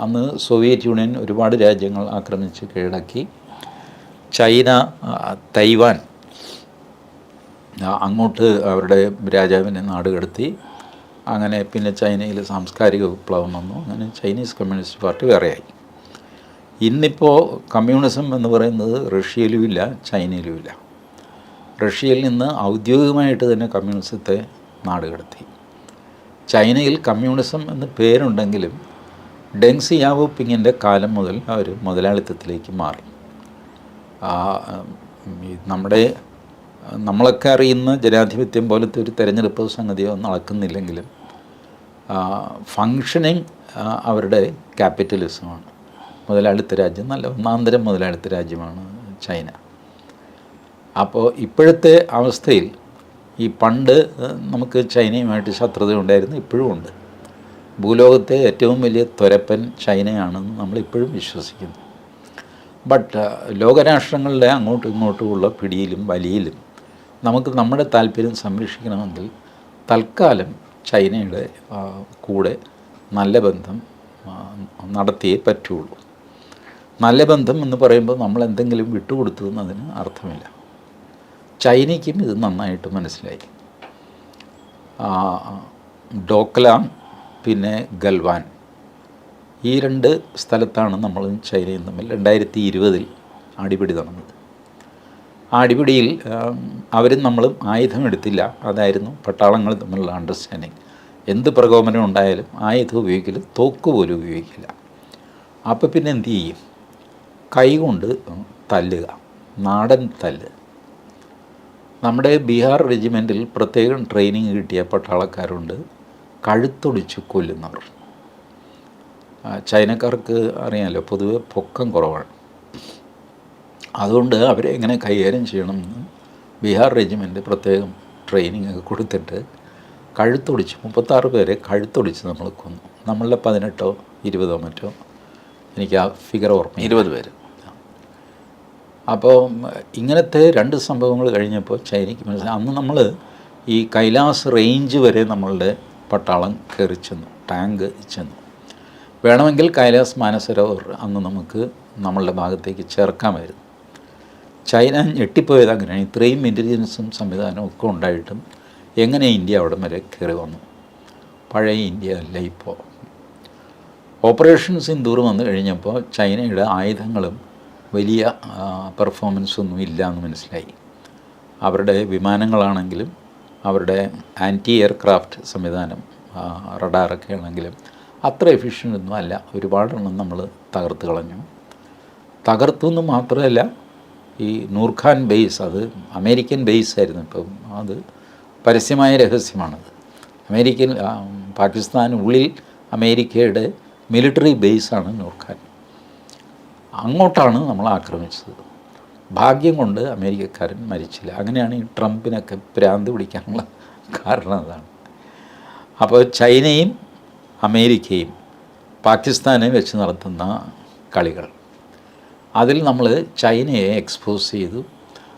അന്ന് Soviet union ഒരുപാട് രാജ്യങ്ങൾ ആക്രമിച്ച് കീഴടക്കി. ചൈന തൈവാൻ അങ്ങോട്ട് അവരുടെ രാജാവിനെ നാടുകടത്തി അങ്ങനെ പിന്നെ ചൈനയിൽ സാംസ്കാരിക വിപ്ലവം വന്നു. അങ്ങനെ ചൈനീസ് കമ്മ്യൂണിസ്റ്റ് പാർട്ടി വേറെയായി. ഇന്നിപ്പോൾ കമ്മ്യൂണിസം എന്ന് പറയുന്നത് റഷ്യയിലും ഇല്ല ചൈനയിലും ഇല്ല. റഷ്യയിൽ നിന്ന് ഔദ്യോഗികമായിട്ട് തന്നെ കമ്മ്യൂണിസത്തെ നാടുകടത്തി ചൈനയിൽ കമ്മ്യൂണിസം എന്ന് പേരുണ്ടെങ്കിലും ഡെങ് സിയാവോപ്പിങ്ങിന്റെ കാലം മുതൽ അവർ മുതലാളിത്തത്തിലേക്ക് മാറി. നമ്മുടെ നമ്മളൊക്കെ അറിയുന്ന ജനാധിപത്യം പോലത്തെ ഒരു തെരഞ്ഞെടുപ്പ് സംഗതിയോ നടക്കുന്നില്ലെങ്കിലും ഫങ്ഷനിങ് അവരുടെ ക്യാപിറ്റലിസമാണ് മുതലാളിത്ത രാജ്യം നല്ല ഒന്നാന്തരം മുതലാളിത്ത രാജ്യമാണ് ചൈന. അപ്പോൾ ഇപ്പോഴത്തെ അവസ്ഥയിൽ ഈ പണ്ട് നമുക്ക് ചൈനയുമായിട്ട് ശത്രുത ഉണ്ടായിരുന്നു ഇപ്പോഴും ഉണ്ട്. ഭൂലോകത്തെ ഏറ്റവും വലിയ തുരപ്പൻ ചൈനയാണെന്ന് നമ്മൾ ഇപ്പോഴും വിശ്വസിക്കുന്നു ബട്ട് ലോകരാഷ്ട്രങ്ങളുടെ അങ്ങോട്ടും ഇങ്ങോട്ടുമുള്ള പിടിയിലും വലിയിലും നമുക്ക് നമ്മുടെ താല്പര്യം സംരക്ഷിക്കണമെങ്കിൽ തൽക്കാലം ചൈനയുടെ കൂടെ നല്ല ബന്ധം നടത്തിയേ പറ്റുള്ളൂ. നല്ല ബന്ധം എന്ന് പറയുമ്പോൾ നമ്മൾ എന്തെങ്കിലും വിട്ടുകൊടുത്തു എന്നതിന് അർത്ഥമില്ല. ചൈനയ്ക്കും ഇത് നന്നായിട്ട് മനസ്സിലായി. ഡോക്ലാം പിന്നെ ഗൽവാൻ. ഈ രണ്ട് സ്ഥലത്താണ് നമ്മൾ ചൈനയും തമ്മിൽ രണ്ടായിരത്തി ഇരുപതിൽ അടിപിടി നടന്നത് ആ അടിപിടിയിൽ അവരും നമ്മളും ആയുധം എടുത്തില്ല അതായിരുന്നു പട്ടാളങ്ങൾ തമ്മിലുള്ള അണ്ടർസ്റ്റാൻഡിങ് എന്ത് പ്രകോപനം ഉണ്ടായാലും ആയുധം ഉപയോഗിക്കില്ല തോക്ക് പോലും ഉപയോഗിക്കില്ല. അപ്പോൾ പിന്നെ എന്തു ചെയ്യും? കൈകൊണ്ട് തല്ലുക. നാടൻ തല്ല്. നമ്മുടെ ബീഹാർ റെജിമെന്റിൽ പ്രത്യേകം ട്രെയിനിങ് കിട്ടിയ പട്ടാളക്കാരുണ്ട്. കഴുത്തൊടിച്ച് കൊല്ലുന്നവർ. ചൈനക്കാർക്ക് അറിയാമല്ലോ പൊതുവെ പൊക്കം കുറവാണ്. അതുകൊണ്ട് അവരെ എങ്ങനെ കൈകാര്യം ചെയ്യണമെന്ന് ബീഹാർ റെജിമെന്റ് പ്രത്യേകം ട്രെയിനിങ് ഒക്കെ കൊടുത്തിട്ട് കഴുത്തൊടിച്ച് മുപ്പത്താറ് പേരെ കഴുത്തൊടിച്ച് നമ്മൾ കൊന്നു. നമ്മളുടെ പതിനെട്ടോ ഇരുപതോ മറ്റോ എനിക്ക് ആ ഫിഗർ ഓർമ്മ ഇരുപത് പേര്. അപ്പോൾ ഇങ്ങനത്തെ രണ്ട് സംഭവങ്ങൾ കഴിഞ്ഞപ്പോൾ ചൈനയ്ക്ക് മനസ്സിലായി. അന്ന് നമ്മൾ ഈ കൈലാസ് റേഞ്ച് വരെ നമ്മളുടെ പട്ടാളം കയറി ചെന്നു ടാങ്ക് ചെന്നു. വേണമെങ്കിൽ കൈലാസ് മാനസരോവർ അന്ന് നമുക്ക് നമ്മളുടെ ഭാഗത്തേക്ക് ചേർക്കാമായിരുന്നു. ചൈന ഞെട്ടിപ്പോയത് അങ്ങനെയാണ്. ഇത്രയും ഇന്റലിജൻസും സംവിധാനവും ഒക്കെ ഉണ്ടായിട്ടും എങ്ങനെ ഇന്ത്യ അവിടെ വരെ കയറി വന്നു? പഴയ ഇന്ത്യ അല്ല ഇപ്പോൾ. ഓപ്പറേഷൻ സിന്ദൂർ വന്നു കഴിഞ്ഞപ്പോൾ ചൈനയുടെ ആയുധങ്ങളും വലിയ പെർഫോമൻസ് ഒന്നും ഇല്ല എന്ന് മനസ്സിലായി. അവരുടെ വിമാനങ്ങളാണെങ്കിലും അവരുടെ ആന്റി എയർക്രാഫ്റ്റ് സംവിധാനം റഡാറൊക്കെ ആണെങ്കിലും അത്ര എഫിഷ്യന്റ് ഒന്നും അല്ല. ഒരുപാടെണ്ണം നമ്മൾ തകർത്ത് കളഞ്ഞു. തകർത്തു എന്ന് മാത്രമല്ല ഈ നൂർഖാൻ ബേസ് അത് അമേരിക്കൻ ബേസ് ആയിരുന്നു ഇപ്പം. അത് പരസ്യമായ രഹസ്യമാണത്. അമേരിക്കൻ പാകിസ്ഥാനുള്ളിൽ അമേരിക്കയുടെ മിലിറ്ററി ബേസാണ് നൂർഖാൻ. അങ്ങോട്ടാണ് നമ്മൾ ആക്രമിച്ചത്. ഭാഗ്യം കൊണ്ട് അമേരിക്കക്കാരൻ മരിച്ചില്ല. അങ്ങനെയാണ് ഈ ട്രംപിനൊക്കെ പ്രാന്ത് പിടിക്കാനുള്ള കാരണം അതാണ്. അപ്പോൾ ചൈനയും അമേരിക്കയും പാകിസ്ഥാനെ വെച്ച് നടത്തുന്ന കളികൾ. അതിൽ നമ്മൾ ചൈനയെ എക്സ്പോസ് ചെയ്തു.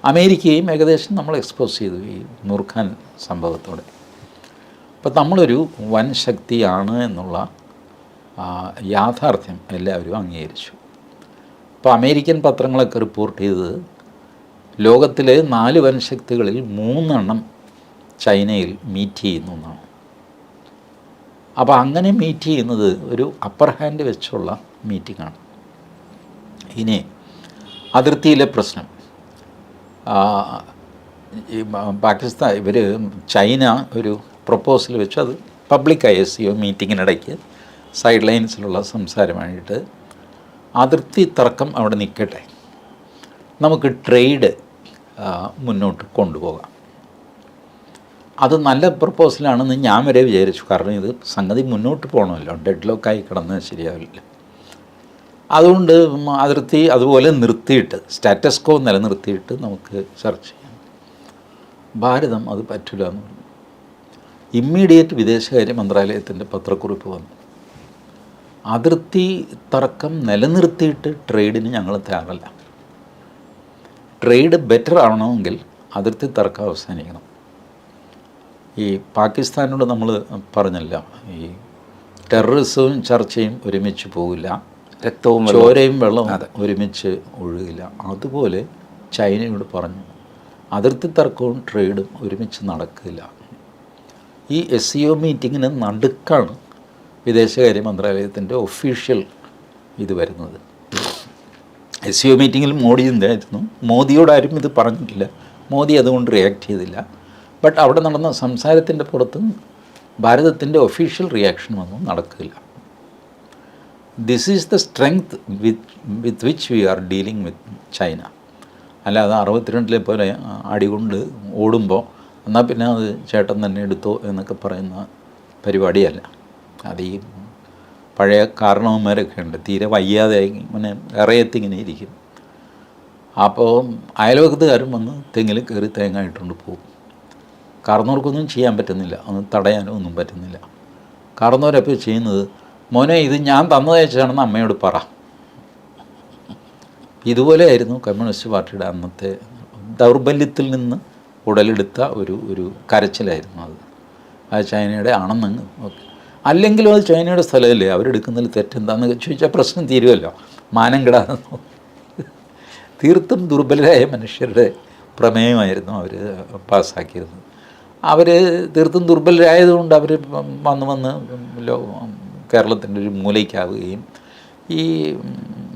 അമേരിക്കയും ഏകദേശം നമ്മൾ എക്സ്പോസ് ചെയ്തു ഈ നൂർഖാൻ സംഭവത്തോടെ. അപ്പോൾ നമ്മളൊരു വൻ ശക്തിയാണ് എന്നുള്ള യാഥാർത്ഥ്യം എല്ലാവരും അംഗീകരിച്ചു. അപ്പോൾ അമേരിക്കൻ പത്രങ്ങളൊക്കെ റിപ്പോർട്ട് ചെയ്തത് ലോകത്തിലെ നാല് വൻ ശക്തികളിൽ മൂന്നെണ്ണം ചൈനയിൽ മീറ്റ് ചെയ്യുന്നു എന്നാണ് അപ്പോൾ അങ്ങനെ മീറ്റ് ചെയ്യുന്നത് ഒരു അപ്പർ ഹാൻഡ് വെച്ചുള്ള മീറ്റിംഗാണ് ഇനി അതിർത്തിയിലെ പ്രശ്നം. ഈ പാകിസ്ഥാൻ ഇവർ ചൈന ഒരു പ്രപ്പോസൽ വെച്ചു. അത് public I S C O മീറ്റിങ്ങിനിടയ്ക്ക് side ലൈൻസിലുള്ള സംസാരമായിട്ട് അതിർത്തി തർക്കം അവിടെ നിൽക്കട്ടെ. നമുക്ക് ട്രേഡ് മുന്നോട്ട് കൊണ്ടുപോകാം. അത് നല്ല പ്രപ്പോസലാണെന്ന് ഞാൻ വരെ വിചാരിച്ചു. കാരണം ഇത് സംഗതി മുന്നോട്ട് പോകണമല്ലോ ഡെഡ് ലോക്കായി കിടന്ന് ശരിയാവില്ല. അതുകൊണ്ട് അതിർത്തി അതുപോലെ നിർത്തിയിട്ട് സ്റ്റാറ്റസ്കോ നിലനിർത്തിയിട്ട് നമുക്ക് സെർച്ച് ചെയ്യാം. ഭാരതം അത് പറ്റില്ല എന്ന് പറഞ്ഞു. ഇമ്മീഡിയറ്റ് വിദേശകാര്യ മന്ത്രാലയത്തിന്റെ പത്രക്കുറിപ്പ് വന്നു. അതിർത്തി തർക്കം നിലനിർത്തിയിട്ട് ട്രേഡിന് ഞങ്ങൾ തയ്യാറല്ല. ട്രേഡ് ബെറ്റർ ആവണമെങ്കിൽ അതിർത്തി തർക്കം അവസാനിക്കണം. ഈ പാകിസ്ഥാനോട് നമ്മൾ പറഞ്ഞല്ല ഈ ടെററിസവും ചർച്ചയും ഒരുമിച്ച് പോകില്ല രക്തവും ചോരയും വെള്ളവും ഒരുമിച്ച് ഒഴുകില്ല. അതുപോലെ ചൈനയോട് പറഞ്ഞു അതിർത്തി തർക്കവും ട്രേഡും ഒരുമിച്ച് നടക്കില്ല. ഈ എസ് സി ഒ മീറ്റിങ്ങിന് നടുക്കാണ് വിദേശകാര്യ മന്ത്രാലയത്തിന്റെ ഒഫീഷ്യൽ ഇത് വരുന്നത്. എസ് സി ഒ മീറ്റിങ്ങിൽ മോഡി എന്തായിരുന്നു? മോദിയോടാരും ഇത് പറഞ്ഞിട്ടില്ല. മോദി അതുകൊണ്ട് റിയാക്ട് ചെയ്തില്ല. ബട്ട് അവിടെ നടന്ന സംസാരത്തിന്റെ പുറത്ത് ഭാരതത്തിന്റെ ഒഫീഷ്യൽ റിയാക്ഷൻ ഒന്നും നടക്കില്ല. This is the strength with with which we are dealing with China അല്ലാതെ അറുപത്തിരണ്ടിലെ പോലെ അടികൊണ്ട് ഓടുമ്പോൾ എന്നാൽ പിന്നെ അത് ചേട്ടൻ തന്നെ എടുത്തോ എന്നൊക്കെ പറയുന്ന പരിപാടിയല്ല. അത് ഈ പഴയ കാരണവന്മാരൊക്കെ ഉണ്ട്. തീരെ വയ്യാതെ ഇങ്ങനെ ഇറയത്ത് ഇങ്ങനെ ഇരിക്കും. അപ്പോൾ അയൽവക്കത്തുകാരും വന്ന് തെങ്ങിൽ കയറി തേങ്ങ ഇട്ടുകൊണ്ട് പോകും. കാർന്നവർക്കൊന്നും ചെയ്യാൻ പറ്റുന്നില്ല. ഒന്ന് തടയാനോ ഒന്നും പറ്റുന്നില്ല. കാർന്നവരപ്പോൾ ചെയ്യുന്നത് മോനെ ഇത് ഞാൻ തന്നതയച്ചാണെന്ന് അമ്മയോട് പറ. ഇതുപോലെയായിരുന്നു കമ്മ്യൂണിസ്റ്റ് പാർട്ടിയുടെ അന്നത്തെ ദൗർബല്യത്തിൽ നിന്ന് ഉടലെടുത്ത ഒരു ഒരു കരച്ചിലായിരുന്നു അത്. അത് ചൈനയുടെ ആണെന്ന് ഓക്കെ അല്ലെങ്കിലും അത് ചൈനയുടെ സ്ഥലമല്ലേ? അവരെടുക്കുന്നതിൽ തെറ്റെന്താണെന്ന് ചോദിച്ചാൽ പ്രശ്നം തീരുമല്ലോ മാനം കിടാതെ തീർത്തും ദുർബലരായ മനുഷ്യരുടെ പ്രമേയമായിരുന്നു അവർ പാസ്സാക്കിയിരുന്നത് അവർ തീർത്തും ദുർബലരായതുകൊണ്ട് അവർ വന്ന് വന്ന് കേരളത്തിന്റെ ഒരു മൂലയ്ക്കാവുകയും ഈ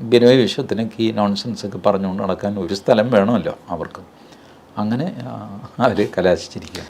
ബിനോയ് വിശ്വത്തിനൊക്കെ ഈ നോൺസെൻസ് ഒക്കെ പറഞ്ഞുകൊണ്ട് നടക്കാൻ ഒരു സ്ഥലം വേണമല്ലോ അവർക്ക്. അങ്ങനെ അവർ കലാശിച്ചിരിക്കുക